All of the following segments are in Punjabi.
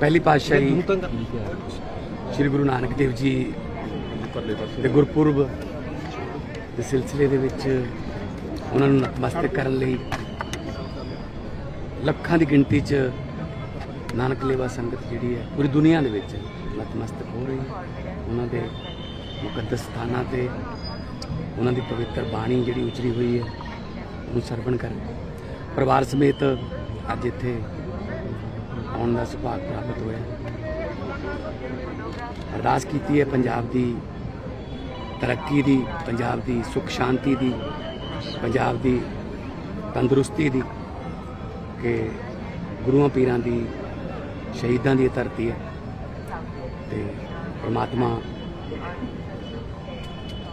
ਪਹਿਲੀ ਪਾਤਸ਼ਾਹੀ ਸ੍ਰੀ ਗੁਰੂ ਨਾਨਕ ਦੇਵ ਜੀ ਦੇ ਗੁਰਪੁਰਬ ਦੇ ਸਿਲਸਿਲੇ ਦੇ ਵਿੱਚ ਉਹਨਾਂ ਨੂੰ ਨਤਮਸਤਕ ਕਰਨ ਲਈ ਲੱਖਾਂ ਦੀ ਗਿਣਤੀ 'ਚ ਨਾਨਕ ਲੇਵਾ ਸੰਗਤ ਜਿਹੜੀ ਹੈ ਪੂਰੀ ਦੁਨੀਆ ਦੇ ਵਿੱਚ ਨਤਮਸਤਕ ਹੋ ਰਹੀ ਹੈ। ਉਹਨਾਂ ਦੇ ਮੁਕੱਦਸ ਸਥਾਨਾਂ ਤੇ ਉਹਨਾਂ ਦੀ ਪਵਿੱਤਰ ਬਾਣੀ ਜਿਹੜੀ ਉਚਰੀ ਹੋਈ ਹੈ ਉਹਨੂੰ ਸਰਵਣ ਕਰ ਪਰਿਵਾਰ ਸਮੇਤ ਅੱਜ ਇੱਥੇ ਆਉਣ ਦਾ ਸੁਭਾਗ ਪ੍ਰਾਪਤ ਹੋਇਆ। ਅਰਦਾਸ ਕੀਤੀ ਹੈ ਪੰਜਾਬ ਦੀ ਤਰੱਕੀ ਦੀ, ਪੰਜਾਬ ਦੀ ਸੁਖ ਸ਼ਾਂਤੀ ਦੀ, ਪੰਜਾਬ ਦੀ ਤੰਦਰੁਸਤੀ ਦੀ ਕਿ ਗੁਰੂਆਂ ਪੀਰਾਂ ਦੀ ਸ਼ਹੀਦਾਂ ਦੀ ਇਹ ਧਰਤੀ ਹੈ। ਤੇ ਪ੍ਰਮਾਤਮਾ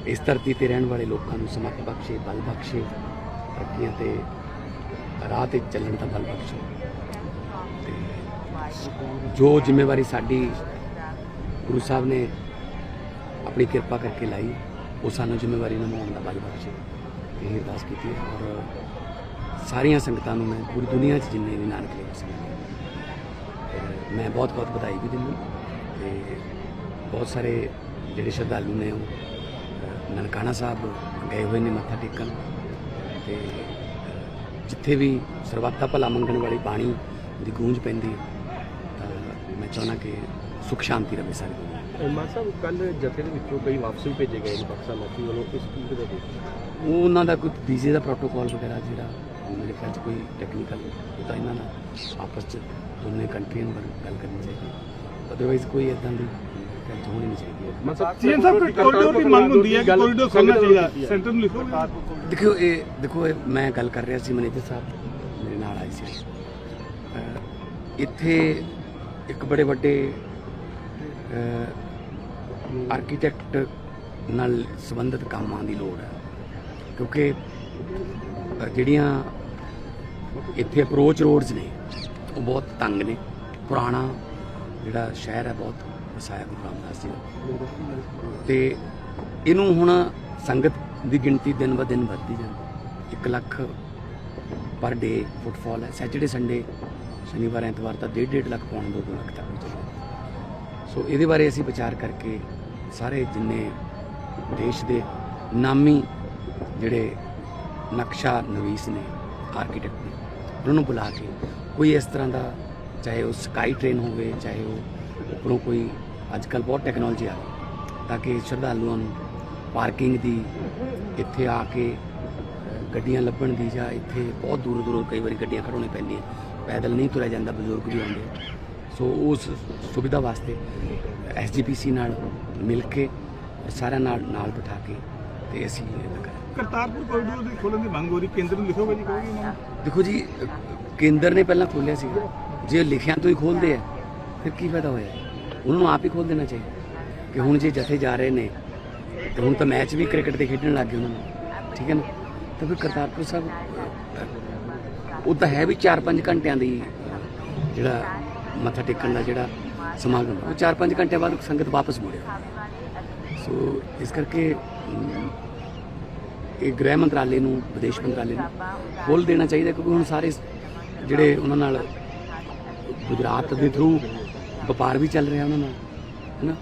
ਇਸ ਧਰਤੀ ਤੇ ਰਹਿਣ ਵਾਲੇ ਲੋਕਾਂ ਨੂੰ ਸਮੱਤ ਬਖਸ਼ੇ, ਬਲ ਬਖਸ਼ੇ, ਤਰੱਕੀਆਂ ਤੇ ਰਾਹ ਤੇ ਚੱਲਣ ਦਾ ਬਲ ਬਖਸ਼ੇ। ਜੋ ਜ਼ਿੰਮੇਵਾਰੀ ਸਾਡੀ ਗੁਰੂ ਸਾਹਿਬ ਨੇ ਆਪਣੀ ਕਿਰਪਾ ਕਰਕੇ ਲਾਈ, ਉਹ ਸਾਨੂੰ ਜ਼ਿੰਮੇਵਾਰੀ ਨਿਭਾਉਣ ਦਾ ਬਲ ਬਖਸ਼ੇ ਇਹ ਅਰਦਾਸ ਕੀਤੀ ਹੈ ਔਰ ਸਾਰੀਆਂ ਸੰਗਤਾਂ ਨੂੰ ਮੈਂ ਪੂਰੀ ਦੁਨੀਆ 'ਚ ਜਿੰਨੇ ਵੀ ਨਾਨਕ ਲੇਵਾ ਸੰਗਤ ਮੈਂ ਬਹੁਤ ਬਹੁਤ ਵਧਾਈ ਵੀ ਦਿੰਦਾ। ਤੇ ਬਹੁਤ ਸਾਰੇ ਜਿਹੜੇ ਸ਼ਰਧਾਲੂ ਨੇ ਉਹ ਨਨਕਾਣਾ ਸਾਹਿਬ ਗਏ ਹੋਏ ਨੇ ਮੱਥਾ ਟੇਕਣ। ਤੇ ਜਿੱਥੇ ਵੀ ਸਰਬੱਤਾ ਭਲਾ ਮੰਗਣ ਵਾਲੀ ਬਾਣੀ ਦੀ ਗੂੰਜ ਪੈਂਦੀ ਹੈ ਮੈਂ ਚਾਹੁੰਦਾ ਕਿ ਸੁਖ ਸ਼ਾਂਤੀ ਰਹੇ ਸਾਰੇ ਦੁਨੀਆ ਮਾਨ ਸਾਹਿਬ ਕੱਲ ਜਥੇ ਦੇ ਵਿੱਚੋਂ ਕਈ ਵਾਪਸ ਵੀ ਭੇਜੇ ਗਏ ਨੇ ਪਾਕਿਸਤਾਨ ਵਾਸੀ ਵੱਲੋਂ। ਇਸ ਚੀਜ਼ ਦੇ? ਉਹ ਉਹਨਾਂ ਦਾ ਕੋਈ ਵੀਜ਼ੇ ਦਾ ਪ੍ਰੋਟੋਕਾਲ ਵਗੈਰਾ ਜਿਹੜਾ ਮੇਰੇ ਖਿਆਲ 'ਚ ਕੋਈ ਟੈਕਨੀਕਲ ਉਹ ਤਾਂ ਇਹਨਾਂ ਨਾਲ ਆਪਸ 'ਚ ਦੋਨੇ ਕੰਟਰੀਆਂ ਨੂੰ ਗੱਲ ਕਰਨੀ ਚਾਹੀਦੀ ਅਦਰਵਾਈਜ਼ ਕੋਈ ਇਦਾਂ ਦੀ ਗੱਲ ਹੋਣੀ ਨਹੀਂ ਚਾਹੀਦੀ। ਮਾਨ ਸਾਹਿਬ ਸੀਐਮ ਸਾਹਿਬ ਕੋਰੀਡੋਰ ਦੀ ਮੰਗ ਹੁੰਦੀ ਹੈ ਕਿ ਕੋਰੀਡੋਰ ਖੋਲ੍ਹਣਾ ਚਾਹੀਦਾ ਸੈਂਟਰ ਨੂੰ ਲਿਖੋ ਦੇਖੋ ਇਹ ਦੇਖੋ ਇਹ ਮੈਂ ਗੱਲ ਕਰ ਰਿਹਾ ਸੀ ਮੈਨੇਜਰ ਸਾਹਿਬ ਮੇਰੇ ਨਾਲ ਆਏ ਸੀ। ਇੱਥੇ ਇੱਕ ਬੜੇ ਵੱਡੇ ਆਰਕੀਟੈਕਟ ਨਾਲ ਸੰਬੰਧਿਤ ਕੰਮਾਂ ਦੀ ਲੋੜ ਹੈ। ਕਿਉਂਕਿ ਜਿਹੜੀਆਂ ਇੱਥੇ ਅਪਰੋਚ ਰੋਡਸ ਨੇ, ਉਹ ਬਹੁਤ ਤੰਗ ਨੇ। ਪੁਰਾਣਾ ਜਿਹੜਾ ਸ਼ਹਿਰ ਹੈ, ਬਹੁਤ ਵਸਾਇਆ ਗੁਰੂ ਰਾਮਦਾਸ ਜੀ ਦਾ ਤੇ ਇਹਨੂੰ ਹੁਣ ਸੰਗਤ ਦੀ ਗਿਣਤੀ ਦਿਨ ਬ ਦਿਨ ਵੱਧਦੀ ਜਾਂਦੀ। 1 ਲੱਖ ਪਰ ਡੇ ਫੁੱਟਫਾਲ ਹੈ। ਸੈਟਰਡੇ ਸੰਡੇ ਸ਼ਨੀਵਾਰ, ਐਤਵਾਰ ਤਾਂ 1.5 ਲੱਖ ਪੌਣ 2 ਲੱਖ ਤੱਕ ਵੀ ਚੱਲਦਾ ਸੋ ਇਹਦੇ ਬਾਰੇ ਅਸੀਂ ਵਿਚਾਰ ਕਰਕੇ ਸਾਰੇ ਜਿੰਨੇ ਦੇਸ਼ ਦੇ ਨਾਮੀ ਜਿਹੜੇ ਨਕਸ਼ਾ ਨਵੀਸ ਨੇ ਆਰਕੀਟੈਕਟ ਨੇ, ਉਹਨਾਂ ਨੂੰ ਬੁਲਾ ਕੇ ਕੋਈ ਇਸ ਤਰ੍ਹਾਂ ਦਾ ਚਾਹੇ ਉਹ ਸਕਾਈ ਟ੍ਰੇਨ ਹੋਵੇ, ਚਾਹੇ ਉਹ ਉੱਪਰੋਂ ਕੋਈ ਅੱਜ ਕੱਲ ਬਹੁਤ ਟੈਕਨੋਲੋਜੀ ਆ ਗਈ ਤਾਂ ਕਿ ਸ਼ਰਧਾਲੂਆਂ ਨੂੰ ਪਾਰਕਿੰਗ ਦੀ ਇੱਥੇ ਆ ਕੇ ਗੱਡੀਆਂ ਲੱਭਣ ਦੀ ਜਾਂ ਇੱਥੇ ਬਹੁਤ ਦੂਰੋਂ ਦੂਰੋਂ ਕਈ ਵਾਰੀ ਗੱਡੀਆਂ ਖੜਾਉਣੀ ਪੈਂਦੀਆਂ। ਪੈਦਲ ਨਹੀਂ ਤੁਰਿਆ ਜਾਂਦਾ ਬਜ਼ੁਰਗ ਵੀ ਆਉਂਦੇ ਆ। ਸੋ ਉਸ ਸੁਵਿਧਾ ਵਾਸਤੇ ਐਸਜੀਪੀਸੀ ਨਾਲ ਮਿਲ ਕੇ ਸਾਰਿਆਂ ਨਾਲ ਨਾਲ ਬਿਠਾ ਕੇ ਤੇ ਅਸੀਂ ਇਹ ਕਰਾਂਗੇ। ਕਰਤਾਰਪੁਰ ਕੋਰੀਡੋਰ ਦੀ ਖੋਲ੍ਹਣ ਦੀ ਮੰਗ ਹੋ ਰਹੀ ਕੇਂਦਰ ਨੂੰ ਲਿਖੋਗੇ ਜੀ ਕਹੋਗੇ ਨੂੰ ਦੇਖੋ ਜੀ ਅ, ਕੇਂਦਰ ਨੇ ਪਹਿਲਾਂ ਖੋਲਿਆ ਸੀ ਜੇ ਲਿਖਿਆਂ ਤੋਂ ਹੀ ਖੋਲਦੇ ਆ ਫਿਰ ਕੀ ਫਾਇਦਾ ਹੋਇਆ? ਉਹਨਾਂ ਨੂੰ ਆਪ ਹੀ ਖੋਲ ਦੇਣਾ ਚਾਹੀਦਾ ਕਿ ਹੁਣ ਜੇ ਜਥੇ ਜਾ ਰਹੇ ਨੇ ਤੇ ਹੁਣ ਤਾਂ ਮੈਚ ਵੀ ਕ੍ਰਿਕਟ ਦੇ ਖੇਡਣ ਲੱਗ ਗਏ ਉਹਨਾਂ ਨੂੰ। ਠੀਕ ਹੈ ਨਾ? ਤਾਂ ਫਿਰ ਕਰਤਾਰਪੁਰ ਸਾਹਿਬ ਅ, ਉਹ ਤਾਂ ਹੈ ਵੀ 4-5 ਘੰਟਿਆਂ ਦੀ ਜਿਹੜਾ ਮੱਥਾ ਟੇਕਣ ਦਾ ਜਿਹੜਾ ਸਮਾਗਮ ਉਹ 4-5 ਘੰਟੇ ਬਾਅਦ ਸੰਗਤ ਵਾਪਸ ਮੁੜਿਆ ਸੋ ਇਸ ਕਰਕੇ ਇਹ ਗ੍ਰਹਿ ਮੰਤਰਾਲੇ ਨੂੰ, ਵਿਦੇਸ਼ ਮੰਤਰਾਲੇ ਨੂੰ ਖੋਲ ਦੇਣਾ ਚਾਹੀਦਾ, ਕਿਉਂਕਿ ਹੁਣ ਸਾਰੇ ਜਿਹੜੇ ਉਹਨਾਂ ਨਾਲ ਗੁਜਰਾਤ ਦੇ ਥਰੂ ਵਪਾਰ ਵੀ ਚੱਲ ਰਿਹਾ ਉਹਨਾਂ ਨਾਲ, ਹੈਨਾ?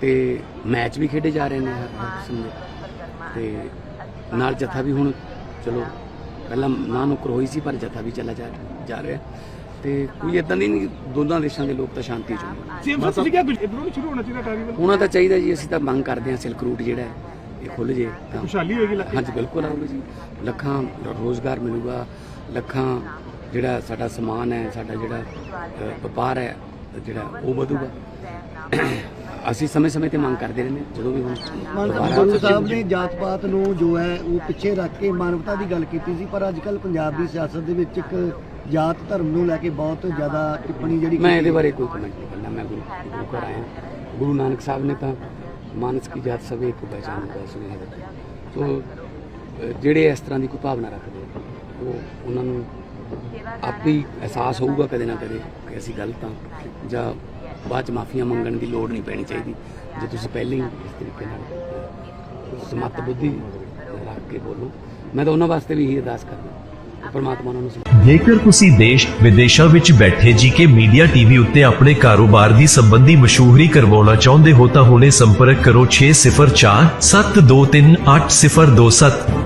ਤੇ ਮੈਚ ਵੀ ਖੇਡੇ ਜਾ ਰਹੇ ਨੇ ਹਰ ਹਰ ਕਿਸਮ ਦੇ ਤੇ ਨਾਲ ਜਥਾ ਵੀ ਹੁਣ, ਚਲੋ ਪਹਿਲਾਂ ਨਾ ਨੁਕਰ ਹੋਈ ਸੀ ਪਰ ਜਥਾ ਵੀ ਚੱਲਾ ਜਾ ਜਾ ਰਿਹਾ। ਤੇ ਕੋਈ ਇਦਾਂ ਦੀ ਨਹੀਂ ਦੋਨਾਂ ਦੇਸ਼ਾਂ ਦੇ ਲੋਕ ਤਾਂ ਸ਼ਾਂਤੀ ਚਾਹੁੰਦੇ ਸਾਹਿਬ ਤੁਸੀਂ ਕਿਹਾ ਕੁਝ ਇਧਰੋਂ ਸ਼ੁਰੂ ਹੋਣਾ ਚਾਹੀਦਾ ਟਾਰੀਵਲ ਉਹਨਾਂ ਦਾ ਚਾਹੀਦਾ ਜੀ ਅਸੀਂ ਤਾਂ ਮੰਗ ਕਰਦੇ ਹਾਂ ਸਿਲਕ ਰੂਟ ਜਿਹੜਾ ਇਹ ਖੁੱਲ ਜੇ ਤਾਂ। ਖੁਸ਼ਹਾਲੀ ਹੋਏਗੀ ਇਲਾਕੇ ਹਾਂਜੀ ਬਿਲਕੁਲ ਆਊਗਾ ਜੀ। ਲੱਖਾਂ ਰੋਜ਼ਗਾਰ ਮਿਲੂਗਾ ਲੱਖਾਂ ਜਿਹੜਾ ਸਾਡਾ ਸਮਾਨ ਹੈ ਸਾਡਾ ਜਿਹੜਾ ਵਪਾਰ ਹੈ ਜਿਹੜਾ ਉਹ ਵਧੂਗਾ। ਅਸੀਂ ਸਮੇਂ-ਸਮੇਂ ਤੇ ਮੰਗ ਕਰਦੇ ਰਹਿੰਦੇ ਹਾਂ, ਜਦੋਂ ਵੀ ਹੁਣ ਦੁਬਾਰਾ- ਗੁਰੂ ਸਾਹਿਬ ਨੇ ਜਾਤ ਪਾਤ ਨੂੰ ਜੋ ਹੈ ਉਹ ਪਿੱਛੇ ਰੱਖ ਕੇ ਮਾਨਵਤਾ ਦੀ ਗੱਲ ਕੀਤੀ ਸੀ ਪਰ ਅੱਜ ਕੱਲ ਪੰਜਾਬ ਦੀ ਸਿਆਸਤ ਦੇ ਵਿੱਚ ਇੱਕ ਜਾਤ ਧਰਮ ਨੂੰ ਲੈ ਕੇ ਬਹੁਤ ਜ਼ਿਆਦਾ ਟਿੱਪਣੀ ਜਿਹੜੀ ਮੈਂ ਇਹਦੇ ਬਾਰੇ ਕੋਈ ਕਮੈਂਟ ਨਹੀਂ ਕਰਨਾ ਮੈਂ ਗੁਰੂ ਗੁਰੂ ਘਰ ਆਇਆ। ਗੁਰੂ ਨਾਨਕ ਸਾਹਿਬ ਨੇ ਤਾਂ ਮਾਨਸ ਕੀ ਜਾਤ ਸਭੇ ਕੋ ਪਹਿਚਾਨ ਦਾ ਸੁਨੇਹਾ ਦਿੱਤਾ ਸੋ ਅ, ਜਿਹੜੇ ਇਸ ਤਰ੍ਹਾਂ ਦੀ ਕੋਈ ਭਾਵਨਾ ਰੱਖਦੇ ਆ, ਉਹ ਉਹਨਾਂ ਨੂੰ ਆਪੇ ਹੀ ਅਹਿਸਾਸ ਹੋਊਗਾ ਕਦੇ ਨਾ ਕਦੇ ਕਿ ਅਸੀਂ ਗਲਤ ਹਾਂ ਜਾਂ ਬਾਅਦ ਚ ਮਾਫੀਆਂ ਮੰਗਣ ਦੀ ਲੋੜ ਨਹੀਂ ਪੈਣੀ ਚਾਹੀਦੀ। ਜੇ ਤੁਸੀਂ ਪਹਿਲਾਂ ਹੀ ਇਸ ਤਰੀਕੇ ਨਾਲ ਸਮਤ ਬੁੱਧੀ ਰੱਖ ਕੇ ਬੋਲੋ, ਮੈਂ ਤਾਂ ਉਹਨਾਂ ਵਾਸਤੇ ਵੀ ਇਹੀ ਅਰਦਾਸ ਕਰਦਾ ਪਰਮਾਤਮਾ ਉਹਨਾਂ ਨੂੰ ਜੇਕਰ ਤੁਸੀਂ ਦੇਸ਼ ਵਿਦੇਸ਼ਾਂ ਵਿੱਚ ਬੈਠੇ ਜੀਕੇ ਮੀਡੀਆ ਟੀਵੀ ਉੱਤੇ ਆਪਣੇ ਕਾਰੋਬਾਰ ਦੀ ਸੰਬੰਧੀ ਮਸ਼ਹੂਰੀ ਕਰਵਾਉਣਾ ਚਾਹੁੰਦੇ ਹੋ ਤਾਂ ਹੁਣੇ ਸੰਪਰਕ ਕਰੋ 604 723 8027